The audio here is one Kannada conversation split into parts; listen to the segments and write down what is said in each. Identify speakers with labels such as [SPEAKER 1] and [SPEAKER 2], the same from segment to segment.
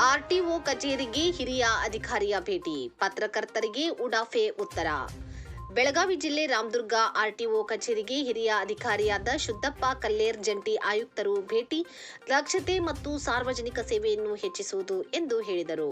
[SPEAKER 1] ಆರ್ಟಿಒ ಕಚೇರಿಗೆ ಹಿರಿಯ ಅಧಿಕಾರಿಯ ಭೇಟಿ. ಪತ್ರಕರ್ತರಿಗೆ ಉಡಾಫೆ ಉತ್ತರ. ಬೆಳಗಾವಿ ಜಿಲ್ಲೆ ರಾಮದುರ್ಗ ಆರ್ಟಿಒ ಕಚೇರಿಗೆ ಹಿರಿಯ ಅಧಿಕಾರಿಯಾದ ಶುದ್ಧಪ್ಪ ಕಲ್ಲೇರ್ ಜಂಟಿ ಆಯುಕ್ತರು ಭೇಟಿ, ದಕ್ಷತೆ ಮತ್ತು ಸಾರ್ವಜನಿಕ ಸೇವೆಯನ್ನು ಹೆಚ್ಚಿಸುವುದು ಎಂದು ಹೇಳಿದರು.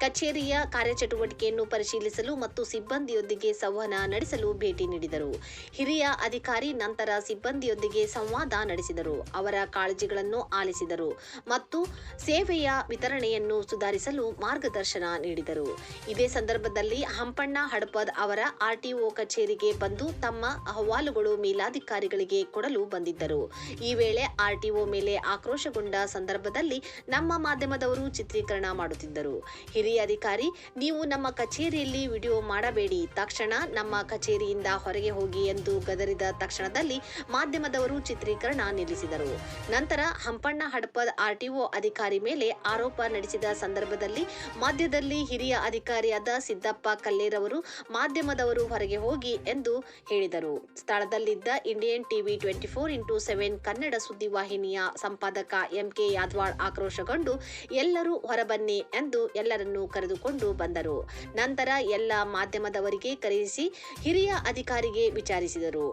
[SPEAKER 1] ಕಚೇರಿಯ ಕಾರ್ಯಚಟುವಟಿಕೆಯನ್ನು ಪರಿಶೀಲಿಸಲು ಮತ್ತು ಸಿಬ್ಬಂದಿಯೊಂದಿಗೆ ಸಂವಹನ ನಡೆಸಲು ಭೇಟಿ ನೀಡಿದರು. ಹಿರಿಯ ಅಧಿಕಾರಿ ನಂತರ ಸಿಬ್ಬಂದಿಯೊಂದಿಗೆ ಸಂವಾದ ನಡೆಸಿದರು. ಅವರ ಕಾಳಜಿಗಳನ್ನು ಆಲಿಸಿದರು ಮತ್ತು ಸೇವೆಯ ವಿತರಣೆಯನ್ನು ಸುಧಾರಿಸಲು ಮಾರ್ಗದರ್ಶನ ನೀಡಿದರು. ಇದೇ ಸಂದರ್ಭದಲ್ಲಿ ಹಂಪಣ್ಣ ಹಡಪದ್ ಅವರ ಆರ್ಟಿಒ ಕಚೇರಿಗೆ ಬಂದು ತಮ್ಮ ಅಹವಾಲುಗಳು ಮೇಲಾಧಿಕಾರಿಗಳಿಗೆ ಕೊಡಲು ಬಂದಿದ್ದರು. ಈ ವೇಳೆ ಆರ್ಟಿಒ ಮೇಲೆ ಆಕ್ರೋಶಗೊಂಡ ಸಂದರ್ಭದಲ್ಲಿ ನಮ್ಮ ಮಾಧ್ಯಮದವರು ಚಿತ್ರೀಕರಣ ಮಾಡುತ್ತಿದ್ದರು. ಹಿರಿಯ ಅಧಿಕಾರಿ, ನೀವು ನಮ್ಮ ಕಚೇರಿಯಲ್ಲಿ ವಿಡಿಯೋ ಮಾಡಬೇಡಿ. ತಕ್ಷಣ ನಮ್ಮ ಕಚೇರಿಯಿಂದ ಹೊರಗೆ ಹೋಗಿ ಎಂದು ಗದರಿದ ತಕ್ಷಣದಲ್ಲಿ ಮಾಧ್ಯಮದವರು ಚಿತ್ರೀಕರಣ ನಿಲ್ಲಿಸಿದರು. ನಂತರ ಹಂಪಣ್ಣ ಹಡಪದ್ ಆರ್ಟಿಒ ಅಧಿಕಾರಿ ಮೇಲೆ ಆರೋಪ ನಡೆಸಿದ ಸಂದರ್ಭದಲ್ಲಿ ಮಧ್ಯದಲ್ಲಿ ಹಿರಿಯ ಅಧಿಕಾರಿಯಾದ ಸಿದ್ದಪ್ಪ ಕಲ್ಲೇರವರು ಮಾಧ್ಯಮದವರು ಹೊರಗೆ ಹೋಗಿ ಎಂದು ಹೇಳಿದರು. ಸ್ಥಳದಲ್ಲಿದ್ದ Indian TV twenty four into seven Kannada ಸುದ್ದಿವಾಹಿನಿಯ ಸಂಪಾದಕ ಎಂಕೆ ಯಾದ್ವಾಳ್ ಆಕ್ರೋಶಗೊಂಡು, ಎಲ್ಲರೂ ಹೊರಬನ್ನಿ ಎಂದು ಎಲ್ಲರನ್ನೂ ಕರೆದುಕೊಂಡು ಬಂದರು. ನಂತರ ಎಲ್ಲ ಮಾಧ್ಯಮದವರಿಗೆ ಕರೆಯಿಸಿ ಹಿರಿಯ ಅಧಿಕಾರಿಗೆ ವಿಚಾರಿಸಿದರು.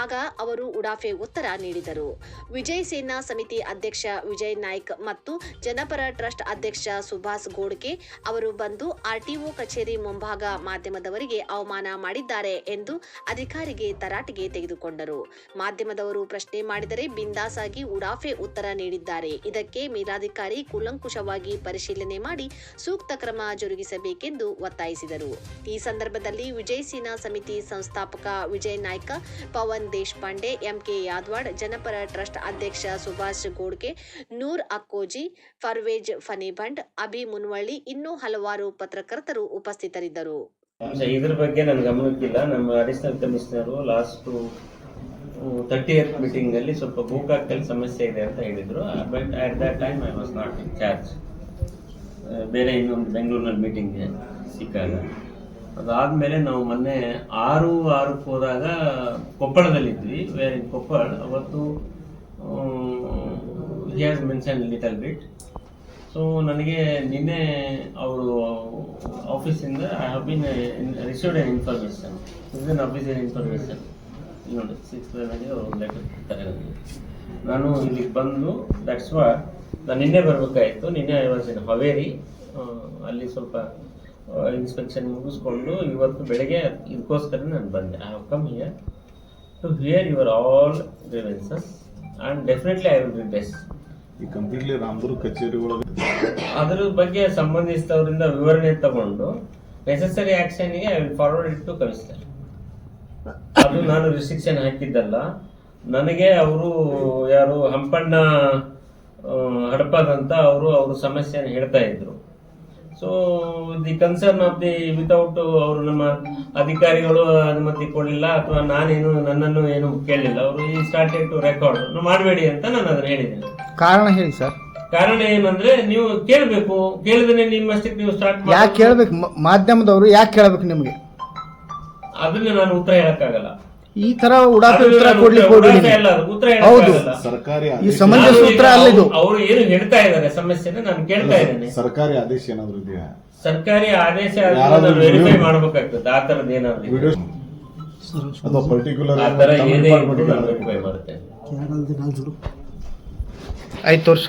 [SPEAKER 1] ಆಗ ಅವರು ಉಡಾಫೆ ಉತ್ತರ ನೀಡಿದರು. ವಿಜಯ್ ಸೇನಾ ಸಮಿತಿ ಅಧ್ಯಕ್ಷ ವಿಜಯ್ ನಾಯ್ಕ್ ಮತ್ತು ಜನಪರ ಟ್ರಸ್ಟ್ ಅಧ್ಯಕ್ಷ ಸುಭಾಷ್ ಗೋಡ್ಕೆ ಅವರು ಬಂದು ಆರ್ಟಿಒ ಕಚೇರಿ ಮುಂಭಾಗ ಮಾಧ್ಯಮದವರಿಗೆ ಅವಮಾನ ಮಾಡಿದ್ದಾರೆ ಎಂದು ಅಧಿಕಾರಿಗೆ ತರಾಟೆಗೆ ತೆಗೆದುಕೊಂಡರು. ಮಾಧ್ಯಮದವರು ಪ್ರಶ್ನೆ ಮಾಡಿದರೆ ಬಿಂದಾಸಾಗಿ ಉಡಾಫೆ ಉತ್ತರ ನೀಡಿದ್ದಾರೆ. ಇದಕ್ಕೆ ಮೇಲಾಧಿಕಾರಿ ಕೂಲಂಕುಷವಾಗಿ ಪರಿಶೀಲನೆ ಮಾಡಿ ಸೂಕ್ತ ಕ್ರಮ ಜರುಗಿಸಬೇಕೆಂದು ಒತ್ತಾಯಿಸಿದರು. ಈ ಸಂದರ್ಭದಲ್ಲಿ ವಿಜಯ್ ಸೇನಾ ಸಮಿತಿ ಸಂಸ್ಥಾಪಕ Vijay Naik, Pavan Deshpande, M K Yadwad, Janapara trust ಅಧ್ಯಕ್ಷ ಸುಭಾಷ್ ಗೋಡ್ಗೆ, ನೂರ್ ಅಕ್ಕೋಜಿ ಫರ್ವೇಜ್ ಫನಿಭಂಡ್ ಅಭಿ ಮುನ್ವಳ್ಳಿ ಇನ್ನೂ ಹಲವಾರು ಪತ್ರಕರ್ತರು ಉಪಸ್ಥಿತರಿದ್ದರು.
[SPEAKER 2] ಅಂಶ ಇದ್ರ ಬಗ್ಗೆ ನನ್ನ ಗಮನಕ್ಕಿಲ್ಲ. ನಮ್ಮ additional commissioner last thirty eight meeting ಅಲ್ಲಿ ಸ್ವಲ್ಪ ಭೂಕಾಕ್ಕಲ್ಲಿ ಸಮಸ್ಯೆ ಇದೆ ಅಂತ ಹೇಳಿದ್ರು. But at that time I was not in charge ಬೇರೆ ಇನ್ನೊಂದು ಬೆಂಗಳೂರಿನಲ್ಲಿ ಮೀಟಿಂಗ್ಗೆ ಸಿಕ್ಕಾಗ. ಅದಾದ್ಮೇಲೆ ನಾವು ಮೊನ್ನೆ ಆರು, ಆರಕ್ಕೆ ಹೋದಾಗ ಕೊಪ್ಪಳದಲ್ಲಿದ್ವಿ. ವೇರ್ ಇನ್ ಕೊಪ್ಪಳ ಅವತ್ತು he has mention little bit so ನನಗೆ ನಿನ್ನೆ ಅವರು ಆಫೀಸಿಂದ I have been received an information is an official information ನೋಡಿ ಸಿಕ್ಸ್ ಲೆವೆನ್ಗೆ ಅವರು ಲೆಟರ್ ಕೊಡ್ತಾರೆ ನನಗೆ. ನಾನು ಇಲ್ಲಿಗೆ ಬಂದು ದಟ್ಸ್ ವಾ ನಾನು ನಿನ್ನೆ ಬರಬೇಕಾಯಿತು. ನಿನ್ನೆ ಐ ವಾಸ್ ಇನ್ ಹವೇರಿ ಅಲ್ಲಿ ಸ್ವಲ್ಪ ಇನ್ಸ್ಪೆಕ್ಷನ್ ಮುಗಿಸ್ಕೊಂಡು ಇವತ್ತು ಬೆಳಗ್ಗೆ ಇದಕ್ಕೋಸ್ಕರ ನಾನು ಬಂದೆ. I have come here to hear your all grievances and definitely I will be best
[SPEAKER 3] ಈ ಕಂಪ್ಲೀಟ್ಲಿ ರಾಮದುರ್ಗ ಕಚೇರಿ ಒಳಗೆ
[SPEAKER 2] ಅದ್ರ ಬಗ್ಗೆ ಸಂಬಂಧಿಸಿದವರಿಂದ ವಿವರಣೆ ತಗೊಂಡು ನೆಸೆಸರಿ ಆಕ್ಷನ್ಗೆ ಫಾರ್ವರ್ಡ್ ಇಟ್ಟು ಕಳಿಸ್ತಾರೆ. ಅದು ನಾನು ರಿಸ್ಟ್ರಿಕ್ಷನ್ ಹಾಕಿದ್ದಲ್ಲ. ನನಗೆ ಅವರು ಯಾರು ಹಂಪಣ್ಣ ಹಡಪದಂತ ಅವರು ಅವ್ರ ಸಮಸ್ಯೆಯನ್ನು ಹೇಳ್ತಾ ಇದ್ರು. So the concern of the without ಅವರು ನಮ್ಮ ಅಧಿಕಾರಿಗಳು ಅನುಮತಿ ಕೊಡಲಿಲ್ಲ ಅಥವಾ ನಾನೇನು ನನ್ನನ್ನು ಏನು ಕೇಳಲಿಲ್ಲ ಅವರು ಈ ಸ್ಟಾರ್ಟೆಡ್ ಟು ರೆಕಾರ್ಡ್ ಮಾಡಬೇಡಿ ಅಂತ ನಾನು ಅದನ್ನ ಹೇಳಿದ್ದೇನೆ.
[SPEAKER 4] ಕಾರಣ ಹೇಳಿ ಸರ್.
[SPEAKER 2] ಕಾರಣ ಏನಂದ್ರೆ ನೀವು ಕೇಳಬೇಕು. ಕೇಳಿದ್ರೆ ನಿಮ್ಮಷ್ಟಕ್ಕೆ ನೀವು ಸ್ಟಾರ್ಟ್
[SPEAKER 4] ಯಾಕೆ ಕೇಳಬೇಕು? ಮಾಧ್ಯಮದವರು ಯಾಕೆ ಕೇಳಬೇಕು ನಿಮಗೆ?
[SPEAKER 2] ಅದನ್ನ ನಾನು ಉತ್ತರ ಹೇಳಕ್ಕಾಗಲ್ಲ.
[SPEAKER 4] ಈ ತರ ಉಡಾಫೆ ಉತ್ತರ ಕೊಡ್ಲಿಕ್ಕೆ ಹೋಗ್ಬೇಡಿ
[SPEAKER 2] ಉತ್ತರ
[SPEAKER 4] ಹೌದು.
[SPEAKER 3] ಸರ್ಕಾರಿ
[SPEAKER 4] ಈ
[SPEAKER 2] ಈಗ
[SPEAKER 4] ಸೂತ್ರ ಅಲ್ಲ ಇದು.
[SPEAKER 2] ಅವ್ರು- ಏನು ಹೇಳ್ತಾ ಇದ್ದಾರೆ ಸಮಸ್ಯೆನ ನಾನು ಕೇಳ್ತಾ ಇದ್ದೇನೆ.
[SPEAKER 3] ಸರ್ಕಾರಿ ಆದೇಶ ಏನಾದ್ರು ಇದೆಯಾ?
[SPEAKER 2] ಸರ್ಕಾರಿ ಆದೇಶ ವೆರಿಫೈ ಮಾಡ್ಬೇಕಾಗ್ತದೆ ಆ ತರದ್ ಏನಾದ್ರು
[SPEAKER 3] ಅದು ಪರ್ಟಿಕ್ಯುಲರ್
[SPEAKER 2] ಆ ತರ ಏನೇ ವೆರಿಫೈ ಮಾಡುತ್ತೆ
[SPEAKER 4] ಆಯ್ತು ತೋರ್ಸಿ.